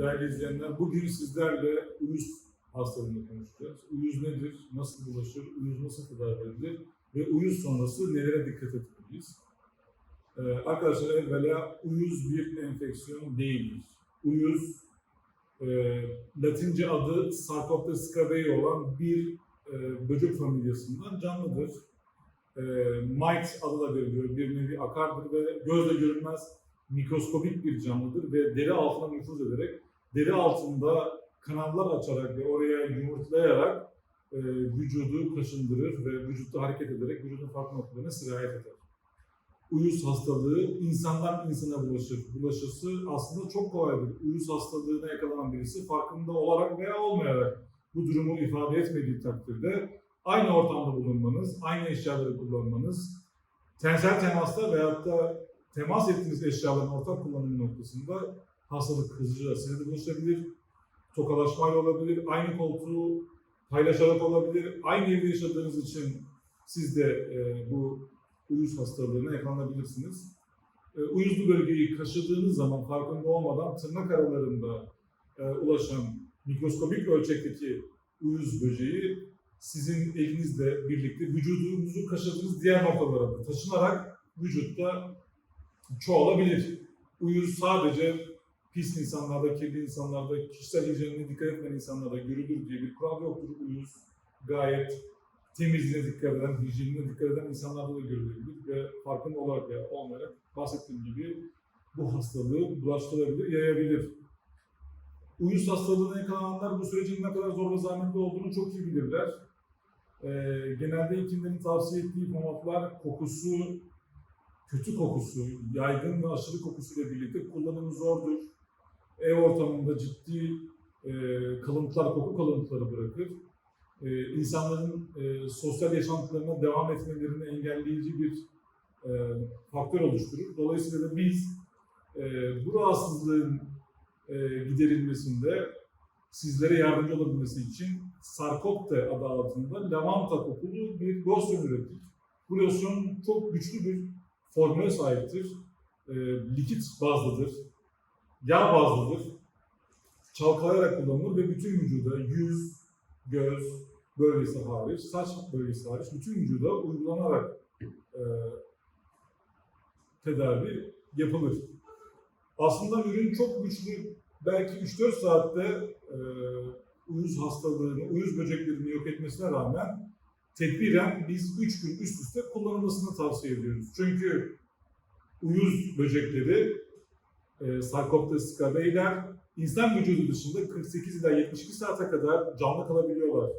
Değerli izleyenler, bugün sizlerle uyuz hastalığını konuşacağız. Uyuz nedir, nasıl bulaşır, uyuz nasıl tedavi edilir ve uyuz sonrası nelere dikkat etmeliyiz? Ee, arkadaşlar evvela uyuz bir enfeksiyon değildir. Uyuz, e, latince adı Sarcoptes scabeyi olan bir e, böcek familyasından canlıdır. E, mite adı da veriliyor, bir nevi akardır ve gözle görünmez mikroskobik bir canlıdır ve deri altına nüfuz ederek deri altında kanallar açarak ve oraya yumurtlayarak e, vücudu kaşındırır ve vücutta hareket ederek vücudun farklı noktalarına sirayet eder. Uyuz hastalığı insandan insana bulaşır. Bulaşısı aslında çok kolaydır. Uyuz hastalığına yakalanan birisi farkında olarak veya olmayarak bu durumu ifade etmediği takdirde aynı ortamda bulunmanız, aynı eşyaları kullanmanız, tensel temasta veyahut da temas ettiğiniz eşyaların ortak kullanımı noktasında hastalık hızlıca size de bulaşabilir. Tokalaşmayla olabilir, aynı koltuğu paylaşarak olabilir. Aynı evde yaşadığınız için siz de e, bu uyuz hastalığına yakalanabilirsiniz. E, uyuzlu bölgeyi kaşıdığınız zaman farkında olmadan tırnak aralarında e, ulaşan mikroskobik ölçekteki uyuz böceği sizin elinizle birlikte vücudunuzu kaşıdığınız diğer noktalara taşınarak vücutta çoğalabilir. Uyuz sadece pis insanlarda, kirli insanlarda, kişisel hijyenine dikkat etmeyen insanlarda görülür diye bir kural yoktur. Uyuz gayet temizliğine dikkat eden, hijyenine dikkat eden insanlarda da görülebilir ve farkında olarak veya olmayarak bahsettiğim gibi bu hastalığı bulaştırabilir, yayabilir. Uyuz hastalığına yakalananlar bu sürecin ne kadar zor ve zahmetli olduğunu çok iyi bilirler. Ee, genelde hekimlerin tavsiye ettiği pomatlar kokusu, kötü kokusu, yaygın ve aşırı kokusuyla birlikte kullanımı zordur. Ev ortamında ciddi e, kalıntılar, koku kalıntıları bırakır. E, insanların e, sosyal yaşantılarına devam etmelerini engelleyici bir e, faktör oluşturur. Dolayısıyla da biz e, bu rahatsızlığın e, giderilmesinde sizlere yardımcı olabilmesi için Sarkopte adı altında lavanta kokulu bir losyon ürettik. Bu losyon çok güçlü bir formüle sahiptir. E, likit bazlıdır, yağ bazlıdır. Çalkalayarak kullanılır ve bütün vücuda yüz, göz bölgesi hariç, saç bölgesi hariç bütün vücuda uygulanarak e, tedavi yapılır. Aslında ürün çok güçlü. Belki 3-4 saatte e, uyuz hastalığını, uyuz böceklerini yok etmesine rağmen tedbiren biz 3 gün üst üste kullanılmasını tavsiye ediyoruz. Çünkü uyuz böcekleri, e, Sarcoptes scabeiler insan vücudu dışında 48 ila 72 saate kadar canlı kalabiliyorlar.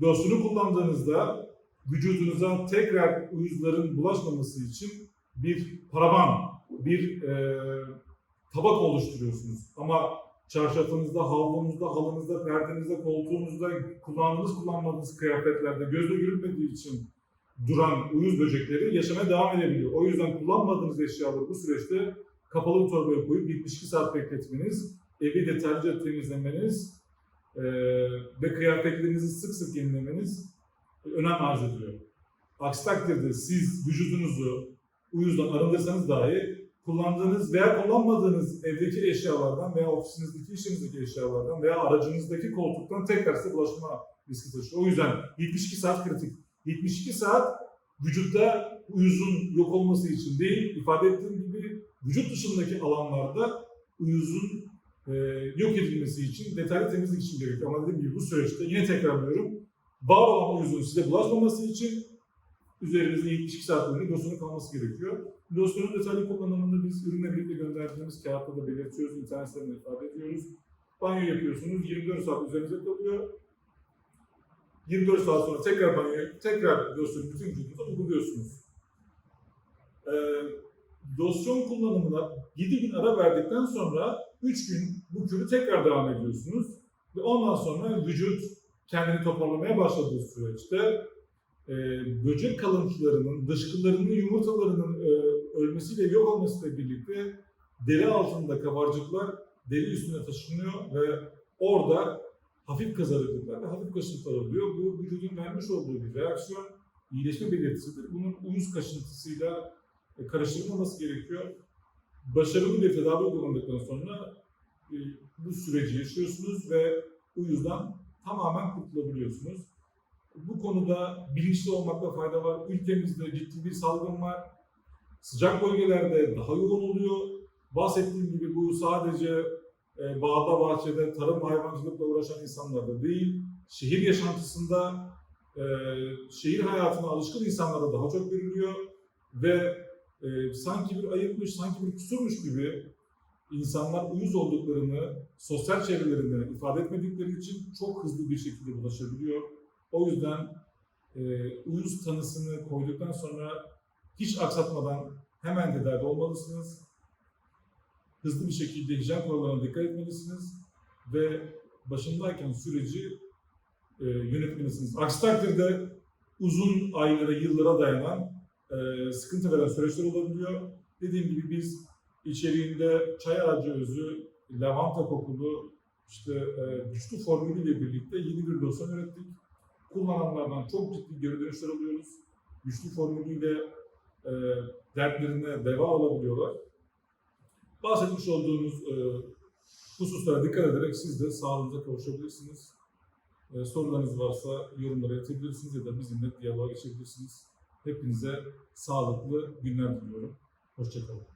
Dosunu kullandığınızda vücudunuza tekrar uyuzların bulaşmaması için bir paravan, bir e, tabak oluşturuyorsunuz. Ama çarşafınızda, havlunuzda, halınızda, perdenizde, koltuğunuzda, kullandığınız kullanmadığınız kıyafetlerde gözle görülmediği için duran uyuz böcekleri yaşamaya devam edebiliyor. O yüzden kullanmadığınız eşyaları bu süreçte kapalı bir torbaya koyup 72 saat bekletmeniz, evi detaylıca temizlemeniz e, ve kıyafetlerinizi sık sık yenilemeniz önem arz ediyor. Aksi takdirde siz vücudunuzu uyuzdan arındırsanız dahi kullandığınız veya kullanmadığınız evdeki eşyalardan veya ofisinizdeki, işinizdeki eşyalardan veya aracınızdaki koltuktan tekrar size bulaşma riski taşıyor. O yüzden 72 saat kritik. 72 saat vücutta uyuzun yok olması için değil, ifade ettiğim vücut dışındaki alanlarda uyuzun e, yok edilmesi için, detaylı temizlik için gerekiyor. Ama dediğim gibi bu süreçte yine tekrarlıyorum, var olan uyuzun size bulaşmaması için üzerinizde 72 saat boyunca losyonun kalması gerekiyor. Losyonun detaylı kullanımını biz ürünle birlikte gönderdiğimiz kağıtta da belirtiyoruz, internet sitesinde ifade ediyoruz. Banyo yapıyorsunuz, 24 saat üzerinize kalıyor. 24 saat sonra tekrar banyo, tekrar losyonu bütün vücudunuza uyguluyorsunuz. Ee, losyon kullanımına 7 gün ara verdikten sonra 3 gün bu kürü tekrar devam ediyorsunuz. Ve ondan sonra vücut kendini toparlamaya başladığı süreçte e, böcek kalıntılarının, dışkılarının, yumurtalarının e, ölmesiyle yok olmasıyla birlikte deri altında kabarcıklar deri üstüne taşınıyor ve orada hafif kızarıklıklar ve hafif kaşıntılar oluyor. Bu vücudun vermiş olduğu bir reaksiyon, iyileşme belirtisidir. Bunun uyuz kaşıntısıyla karıştırılmaması gerekiyor. Başarılı bir tedavi uygulandıktan sonra e, bu süreci yaşıyorsunuz ve uyuzdan tamamen kurtulabiliyorsunuz. Bu konuda bilinçli olmakta fayda var. Ülkemizde ciddi bir salgın var. Sıcak bölgelerde daha yoğun oluyor. Bahsettiğim gibi bu sadece e, bağda, bahçede, tarım hayvancılıkla uğraşan insanlarda değil, şehir yaşantısında, e, şehir hayatına alışkın insanlara daha çok görülüyor ve e, sanki bir ayıpmış, sanki bir kusurmuş gibi insanlar uyuz olduklarını sosyal çevrelerinde ifade etmedikleri için çok hızlı bir şekilde bulaşabiliyor. O yüzden e, uyuz tanısını koyduktan sonra hiç aksatmadan hemen tedavi olmalısınız. Hızlı bir şekilde hijyen kurallarına dikkat etmelisiniz ve başındayken süreci e, yönetmelisiniz. Aksi takdirde uzun aylara, yıllara dayanan e, sıkıntı veren süreçler olabiliyor. Dediğim gibi biz içeriğinde çay ağacı özü, lavanta kokulu, işte e, güçlü formülüyle birlikte yeni bir losyon ürettik. Kullananlardan çok ciddi geri dönüşler alıyoruz. Güçlü formülüyle e, dertlerine deva alabiliyorlar. Bahsetmiş olduğumuz e, hususlara dikkat ederek siz de sağlığınıza kavuşabilirsiniz. E, sorularınız varsa yorumlara yazabilirsiniz ya da bizimle diyaloğa geçebilirsiniz. Hepinize sağlıklı günler diliyorum. Hoşçakalın.